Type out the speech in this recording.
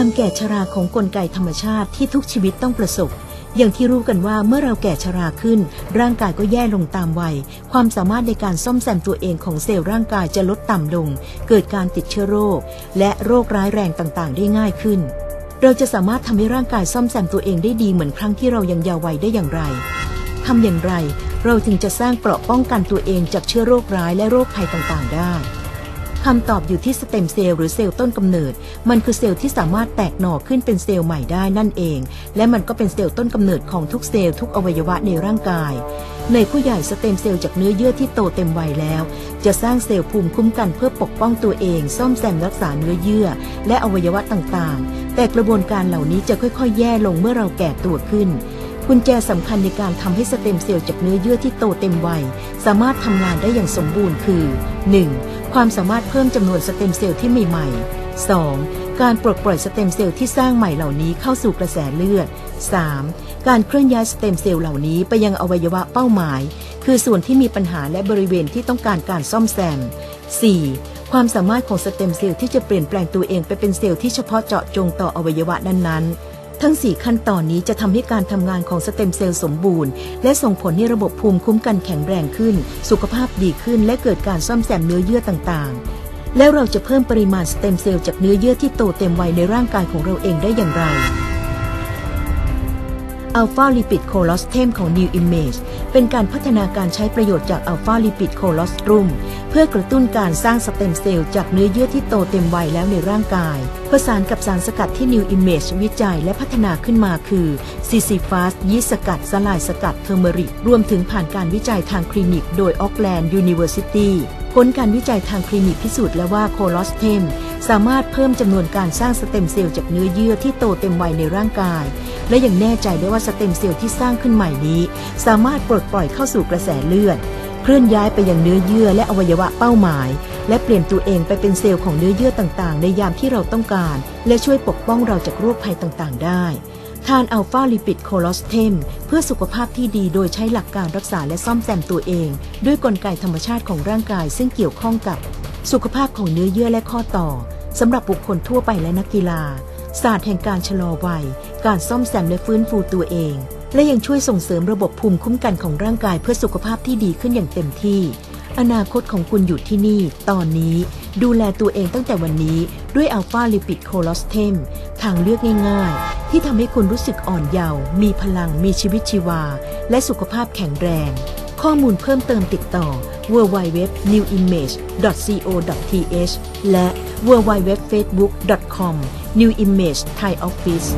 ความแก่ชราของกลไกธรรมชาติที่ทุกชีวิตต้องประสบ อย่างที่รู้กันว่าเมื่อเราแก่ชราขึ้น ร่างกายก็แย่ลงตามวัย ความสามารถในการซ่อมแซมตัวเองของเซลล์ร่างกายจะลดต่ำลง เกิดการติดเชื้อโรค และโรคร้ายแรงต่างๆ ได้ง่ายขึ้น เราจะสามารถทำให้ร่างกายซ่อมแซมตัวเองได้ดีเหมือนครั้งที่เรายังเยาว์วัยได้อย่างไรทำอย่างไร เราจึงจะสร้างเปราะป้องกันตัวเองจากเชื้อโรคร้ายและโรคภัยต่างๆ ได้ คำตอบอยู่ที่สเต็มเซลล์หรือเซลล์ต้นกำเนิด มันคือเซลล์ที่สามารถแตกหน่อขึ้นเป็นเซลล์ใหม่ได้นั่นเอง และมันก็เป็นเซลล์ต้นกำเนิดของทุกเซลล์ทุกอวัยวะในร่างกาย ในผู้ใหญ่สเต็มเซลล์จากเนื้อเยื่อที่โตเต็มวัยแล้ว จะสร้างเซลล์ภูมิคุ้มกันเพื่อปกป้องตัวเอง ซ่อมแซมรักษาเนื้อเยื่อ และอวัยวะต่างๆ แต่กระบวนการเหล่านี้จะค่อยๆ แย่ลงเมื่อเราแก่ตัวขึ้น กุญแจสำคัญในการทำให้สเต็มเซลล์จากเนื้อเยื่อที่โตเต็มวัย สามารถทำงานได้อย่างสมบูรณ์คือ 1. ความสามารถเพิ่มจำนวนสเต็มเซลล์ที่ใหม่ๆ 2. การปลดปล่อยสเต็มเซลล์ที่สร้างใหม่เหล่านี้เข้าสู่กระแสเลือด 3. การเคลื่อนย้ายสเต็มเซลล์เหล่านี้ไปยังอวัยวะเป้าหมาย คือส่วนที่มีปัญหาและบริเวณที่ต้องการการซ่อมแซม 4. ความสามารถของสเต็มเซลล์ที่จะเปลี่ยนแปลงตัวเองไปเป็นเซลล์ที่เฉพาะเจาะจงต่ออวัยวะนั้นๆ ทั้ง 4 ขั้นตอนนี้จะทำให้การทำงานของสเต็มเซลล์สมบูรณ์ และส่งผลให้ระบบภูมิคุ้มกันแข็งแรงขึ้น สุขภาพดีขึ้น และเกิดการซ่อมแซมเนื้อเยื่อต่างๆ แล้วเราจะเพิ่มปริมาณสเต็มเซลล์จากเนื้อเยื่อที่โตเต็มวัยในร่างกายของเราเองได้อย่างไร อัลฟาลิปิดโคลอสเทมของ New Image เป็นการพัฒนาการใช้ประโยชน์จากอัลฟาลิปิดโคลอสตรุมเพื่อกระตุ้นการสร้างสเต็มเซลล์จากเนื้อเยื่อที่โตเต็มวัยแล้วในร่างกาย ประสานกับสารสกัดที่ New Image วิจัยและพัฒนาขึ้นมาคือซีซีฟาสยีสกัดสลายสกัดเทอร์เมริก รวมถึงผ่านการวิจัยทางคลินิกโดยออกแลนด์ยูนิเวอร์ซิตี้ผลการวิจัยทางคลินิกพิสูจน์แล้วว่าโคลอสเทมสามารถเพิ่มจำนวนการสร้างสเต็มเซลล์จากเนื้อเยื่อที่โตเต็มวัยในร่างกาย และยังแน่ใจได้ว่าสเต็มเซลล์ที่สร้างขึ้นใหม่นี้ สามารถปลดปล่อยเข้าสู่กระแสเลือด เคลื่อนย้ายไปยังเนื้อเยื่อและอวัยวะเป้าหมาย และเปลี่ยนตัวเองไปเป็นเซลล์ของเนื้อเยื่อต่างๆ ในยามที่เราต้องการ และช่วยปกป้องเราจากโรคภัยต่างๆ ได้ทานอัลฟาลิปิดโคลอสเทมเพื่อสุขภาพที่ดีโดยใช้หลักการรักษาและซ่อมแซมตัวเอง ด้วยกลไกธรรมชาติของร่างกาย ซึ่งเกี่ยวข้องกับ สุขภาพของเนื้อเยื่อและข้อต่อสำหรับบุคคลทั่วไปและนักกีฬา ศาสตร์แห่งการชะลอวัย การซ่อมแซมและฟื้นฟูตัวเอง และยังช่วยส่งเสริมระบบภูมิคุ้มกันของร่างกายเพื่อสุขภาพที่ดีขึ้นอย่างเต็มที่ อนาคตของคุณอยู่ที่นี่ ตอนนี้ ดูแลตัวเองตั้งแต่วันนี้ด้วยอัลฟาลิปิดโคลอสเทมทางเลือกง่ายๆ ที่ทำให้คุณรู้สึกอ่อนเยาว์มีพลังมีชีวิตชีวา และสุขภาพแข็งแรง ข้อมูลเพิ่มเติมติดต่อ www.newimage.co.th และ www.facebook.com New Image Thai Office